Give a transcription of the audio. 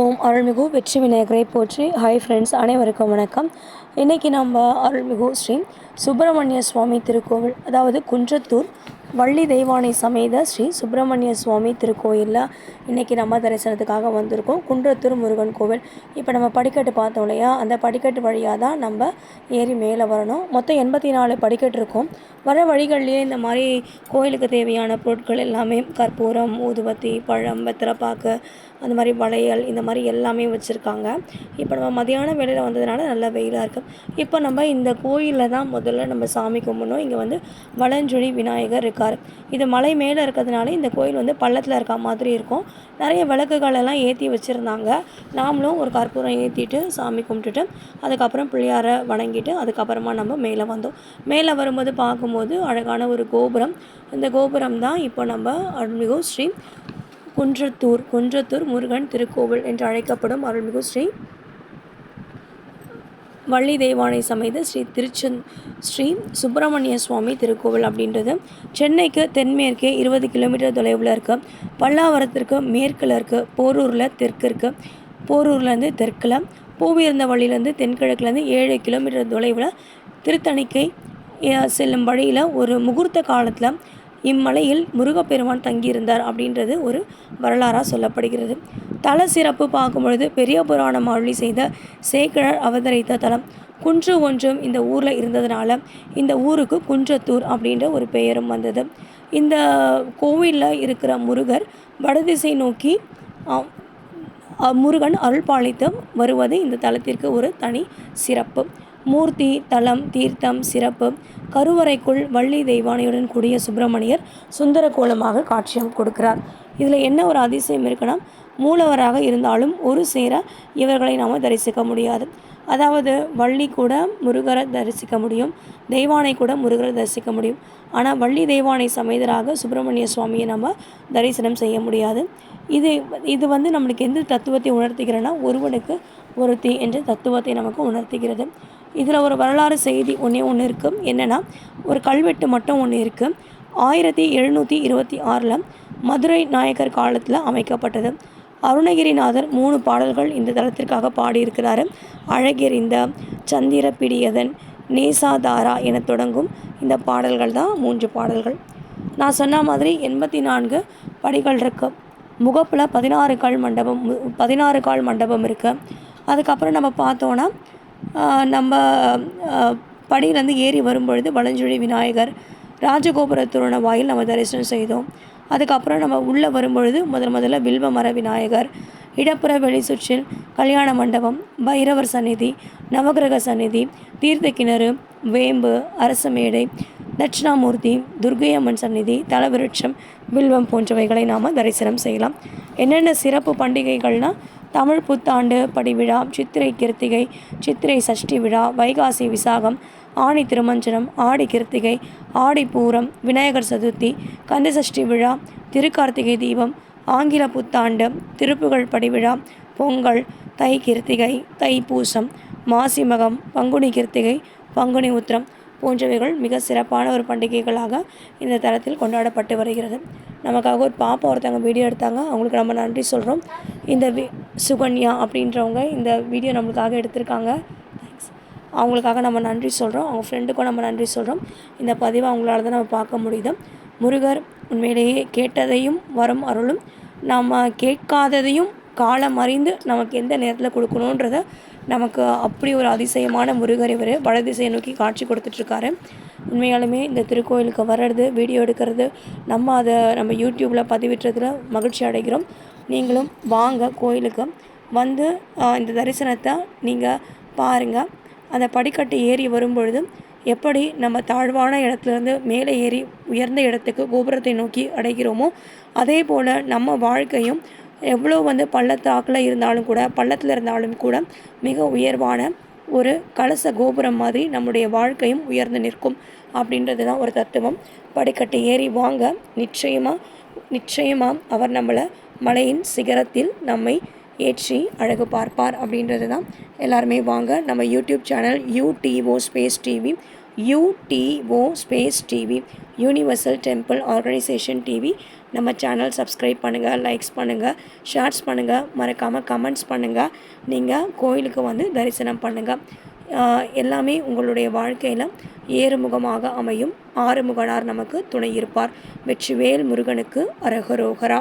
ஓம் அருள்மிகு வெற்றி விநாயகரை போற்றி. ஹாய் ஃப்ரெண்ட்ஸ் அனைவருக்கும் வணக்கம். இன்றைக்கி நம்ம அருள்மிகு ஸ்ரீ சுப்பிரமணிய சுவாமி திருக்கோவில் அதாவது குன்றத்தூர் வள்ளி தெய்வானை சமேத ஸ்ரீ சுப்பிரமணிய சுவாமி திருக்கோயிலில் இன்றைக்கி நம்ம தரிசனத்துக்காக வந்திருக்கோம். குன்றத்தூர் முருகன் கோவில். இப்போ நம்ம படிக்கட்டு பார்த்தோம் இல்லையா? அந்த படிக்கட்டு வழியாக தான் நம்ம ஏறி மேலே வரணும். மொத்தம் எண்பத்தி நாலு படிக்கட்டு இருக்கும். வர வழிகள்லேயே இந்த மாதிரி கோயிலுக்கு தேவையான பொருட்கள் எல்லாமே கற்பூரம் ஊதுபத்தி பழம் வெத்தலைப்பாக்கு அந்த மாதிரி வளையல் இந்த மாதிரி எல்லாமே வச்சுருக்காங்க. இப்போ நம்ம மதியான வேலையில் வந்ததுனால நல்ல வெயிலாக இருக்குது இப்போ நம்ம இந்த கோயிலில் தான் முதல்ல நம்ம சாமி கும்பிடணும். இங்கே வந்து வளஞ்சுழி விநாயகர் இருக்கார். இது மலை மேலே இருக்கிறதுனால இந்த கோயில் வந்து பள்ளத்தில் இருக்க மாதிரி இருக்கும். நிறைய விளக்குகளெல்லாம் ஏற்றி வச்சுருந்தாங்க. நாமளும் ஒரு கற்பூரம் ஏற்றிட்டு சாமி கும்பிட்டுட்டு அதுக்கப்புறம் பிள்ளையாரை வணங்கிட்டு அதுக்கப்புறமா நம்ம மேலே வந்தோம். மேலே வரும்போது பார்க்கும்போது அழகான ஒரு கோபுரம். இந்த கோபுரம் தான் இப்போ நம்ம அருள்மிகு ஸ்ரீ குன்றத்தூர் குன்றத்தூர் முருகன் திருக்கோவில் என்று அழைக்கப்படும் அருள்மிகு ஸ்ரீ வள்ளி தெய்வானை சமேத ஸ்ரீ திருச்செந் ஸ்ரீ சுப்பிரமணிய சுவாமி திருக்கோவில் அப்படின்றது. சென்னைக்கு தென்மேற்கே இருபது கிலோமீட்டர் தொலைவில் இருக்க. பல்லாவரத்திற்கு மேற்கில் இருக்க. போரூரில் தெற்கு இருக்கு. போரூர்லேருந்து தெற்கில் பூவிருந்த வழியிலேருந்து தென்கிழக்குலேருந்து ஏழு கிலோமீட்டர் தொலைவில் திருத்தணிக்கை செல்லும் வழியில் ஒரு முகூர்த்த காலத்தில் இம்மலையில் முருகப்பெருமான் தங்கியிருந்தார் அப்படின்றது ஒரு வரலாறாக சொல்லப்படுகிறது. தல சிறப்பு பார்க்கும் பொழுது பெரிய புராணம் அருளி செய்த சேக்கிழர் அவதரித்த தலம். குன்று ஒன்றும் இந்த ஊரில் இருந்ததுனால இந்த ஊருக்கு குன்றத்தூர் அப்படின்ற ஒரு பெயரும் வந்தது. இந்த கோவிலில் இருக்கிற முருகர் வடதிசை நோக்கி அ- முருகன் அருள் பாலித்து வருவது இந்த தலத்திற்கு ஒரு தனி சிறப்பு. மூர்த்தி தலம் தீர்த்தம் சிறப்பு கருவறைக்குள் வள்ளி தெய்வானையுடன் கூடிய சுப்பிரமணியர் சுந்தர கோலமாக காட்சியம் கொடுக்கிறார். இதில் என்ன ஒரு அதிசயம் இருக்குன்னா மூலவராக இருந்தாலும் ஒரு சேர இவர்களை நாம் தரிசிக்க முடியாது. அதாவது வள்ளி கூட முருகரை தரிசிக்க முடியும் தெய்வானை கூட முருகரை தரிசிக்க முடியும். ஆனால் வள்ளி தெய்வானை சமேதராக சுப்பிரமணிய சுவாமியை நம்ம தரிசனம் செய்ய முடியாது. இது இது வந்து நம்மளுக்கு எந்த தத்துவத்தை உணர்த்துகிறேன்னா ஒருவனுக்கு ஒருத்தி என்ற தத்துவத்தை நமக்கு உணர்த்துகிறது. இதில் ஒரு வரலாறு செய்தி ஒன்றே ஒன்று இருக்குது என்னென்னா ஒரு கல்வெட்டு மட்டும் ஒன்று இருக்குது ஆயிரத்தி எழுநூற்றி இருபத்தி ஆறில் மதுரை நாயக்கர் காலத்தில் அமைக்கப்பட்டது. அருணகிரிநாதர் மூணு பாடல்கள் இந்த தளத்திற்காக பாடியிருக்கிறாரு. அழகிரிந்த சந்திர பிடியதன் நேசாதாரா என தொடங்கும் இந்த பாடல்கள் தான் மூன்று பாடல்கள். நான் சொன்ன மாதிரி எண்பத்தி நான்கு படிகள் இருக்கு. முகப்பில் பதினாறு கால் மண்டபம் மு- பதினாறு கால் மண்டபம் இருக்குது அதுக்கப்புறம் நம்ம பார்த்தோன்னா நம்ம படியிலேருந்து ஏறி வரும்பொழுது வளஞ்சுழி விநாயகர் ராஜகோபுரத்தோரண வாயில் நம்ம தரிசனம் செய்தோம். அதுக்கப்புறம் நம்ம உள்ளே வரும்பொழுது முதல் முதல்ல வில்வ மர விநாயகர் இடப்புற வெளி சுற்றில் கல்யாண மண்டபம் பைரவர் சந்நிதி நவகிரக சந்நிதி தீர்த்த கிணறு வேம்பு அரசமேடை தட்சிணாமூர்த்தி துர்கையம்மன் சந்நிதி தலவிருட்சம் வில்வம் போன்றவைகளை நாம் தரிசனம் செய்யலாம். என்னென்ன சிறப்பு பண்டிகைகள்னால் தமிழ் புத்தாண்டு படிவிழா சித்திரை கிருத்திகை சித்திரை சஷ்டி விழா வைகாசி விசாகம் ஆணி திருமஞ்சனம் ஆடி கிருத்திகை ஆடி பூரம் விநாயகர் சதுர்த்தி கந்தசஷ்டி விழா திருக்கார்த்திகை தீபம் ஆங்கில புத்தாண்டு திருப்புகழ் படிவிழா பொங்கல் தை கிருத்திகை தை பூசம் மாசிமகம் பங்குனி கிருத்திகை பங்குனி உத்திரம் போன்றவைகள் மிக சிறப்பான ஒரு பண்டிகைகளாக இந்த தளத்தில் கொண்டாடப்பட்டு வருகிறது. நமக்காக ஒரு பாப்பா ஒருத்தவங்க வீடியோ எடுத்தாங்க. அவங்களுக்கு நம்ம நன்றி சொல்கிறோம் இந்த வி சுகன்யா அப்படின்றவங்க இந்த வீடியோ நம்மளுக்காக எடுத்திருக்காங்க. தேங்க்ஸ் அவங்களுக்காக நம்ம நன்றி சொல்கிறோம் அவங்க ஃப்ரெண்டுக்கும் நம்ம நன்றி சொல்கிறோம் இந்த பதிவை அவங்களால தான் நம்ம பார்க்க முடியுது. முருகர் உண்மையிலேயே கேட்டதையும் வரும் அருளும். நம்ம கேட்காததையும் காலம் அறிந்து நமக்கு எந்த நேரத்தில் கொடுக்கணுன்றத நமக்கு அப்படி ஒரு அதிசயமான முருகர் இவர் வடதிசையை நோக்கி காட்சி கொடுத்துட்ருக்காரு. உண்மையாலுமே இந்த திருக்கோயிலுக்கு வர்றது வீடியோ எடுக்கிறது நம்ம அதை நம்ம யூடியூப்பில் பதிவிட்டுறதுல மகிழ்ச்சி அடைகிறோம். நீங்களும் வாங்க கோயிலுக்கு. வந்து இந்த தரிசனத்தை நீங்கள் பாருங்கள் அந்த படிக்கட்டு ஏறி வரும்பொழுது எப்படி நம்ம தாழ்வான இடத்துலேருந்து மேலே ஏறி உயர்ந்த இடத்துக்கு கோபுரத்தை நோக்கி அடைகிறோமோ அதே போல் நம்ம வாழ்க்கையும் எவ்வளோ வந்து பள்ளத்தாக்கில் இருந்தாலும் கூட பள்ளத்தில் இருந்தாலும் கூட மிக உயர்வான ஒரு கலச கோபுரம் மாதிரி நம்முடைய வாழ்க்கையும் உயர்ந்து நிற்கும் அப்படின்றது தான் ஒரு தத்துவம். படிக்கட்டு ஏறி வாங்க நிச்சயமாக நிச்சயமாக அவர் நம்மளை மலையின் சிகரத்தில் நம்மை ஏற்றி அழகு பார்ப்பார் அப்படின்றது தான் எல்லாருமே வாங்க நம்ம YouTube channel UTO space TV UTO space TV universal temple organisation TV. நம்ம சேனல் சப்ஸ்கிரைப் பண்ணுங்கள் லைக்ஸ் பண்ணுங்கள் ஷேர்ஸ் பண்ணுங்கள் மறக்காமல் கமெண்ட்ஸ் பண்ணுங்கள் நீங்கள் கோயிலுக்கு வந்து தரிசனம் பண்ணுங்கள் எல்லாமே உங்களுடைய வாழ்க்கையில் ஏறுமுகமாக அமையும். ஆறுமுகனார் நமக்கு துணை இருப்பார். வெற்றிவேல் முருகனுக்கு அரகரோகரா.